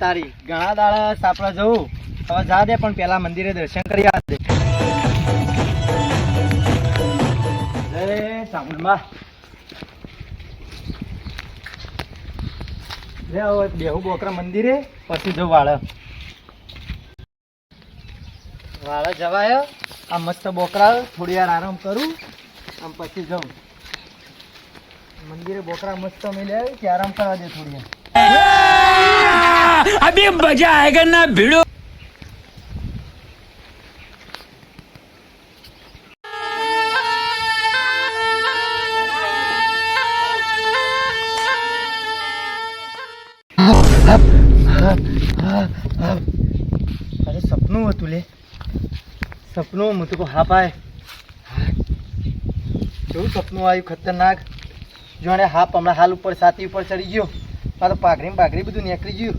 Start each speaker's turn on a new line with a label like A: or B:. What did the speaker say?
A: તારી ઘણા દાડા સાપડા જવું હવે જા દે, પણ પેલા મંદિરે દર્શન કરી આ દે. હવે બેહુ બોકરા મંદિરે, પછી જવું વાળે. વાળ જવાય, આ મસ્ત બોકરા, થોડી વાર આરામ કરું, આમ પછી જાઉં. મંદિરે બોકરા મસ્ત મિલે કે આરામ કરવા દે થોડી વાર.
B: अभी मजा आएगा ना भिड़ो
A: અરે સપનું હતું લે સપનું હું તો કહું હા પાય કેવું સપનું આવ્યું ખતરનાક જોણે હાપ હમણાં હાલ ઉપર છાતી ઉપર ચડી ગયો મારે પાઘડી ને બાઘડી બધું નીકળી ગયું